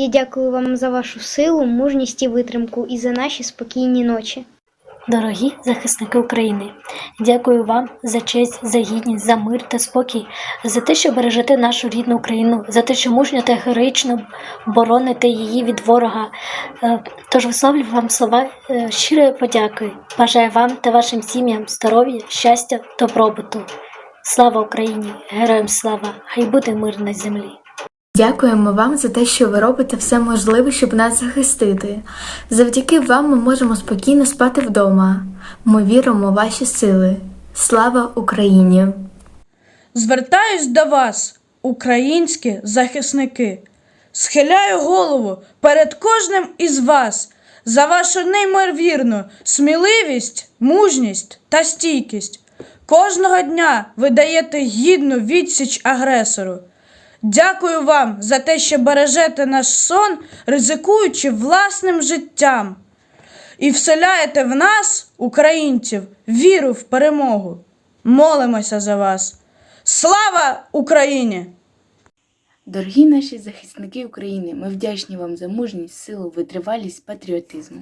Я дякую вам за вашу силу, мужність і витримку і за наші спокійні ночі. Дорогі захисники України, дякую вам за честь, за гідність, за мир та спокій, за те, що бережете нашу рідну Україну, за те, що мужньо та героїчно бороните її від ворога. Е, Тож висловлюю вам слова е, щирої подяки. Бажаю вам та вашим сім'ям здоров'я, щастя, добробуту. Слава Україні! Героям слава! Хай буде мир на землі! Дякуємо вам за те, що ви робите все можливе, щоб нас захистити. Завдяки вам ми можемо спокійно спати вдома. Ми віримо у ваші сили. Слава Україні! Звертаюсь до вас, українські захисники. Схиляю голову перед кожним із вас за вашу неймовірну сміливість, мужність та стійкість. Кожного дня ви даєте гідну відсіч агресору. Дякую вам за те, що бережете наш сон, ризикуючи власним життям, і вселяєте в нас, українців, віру в перемогу. Молимося за вас. Слава Україні! Дорогі наші захисники України, ми вдячні вам за мужність, силу, витривалість, патріотизм.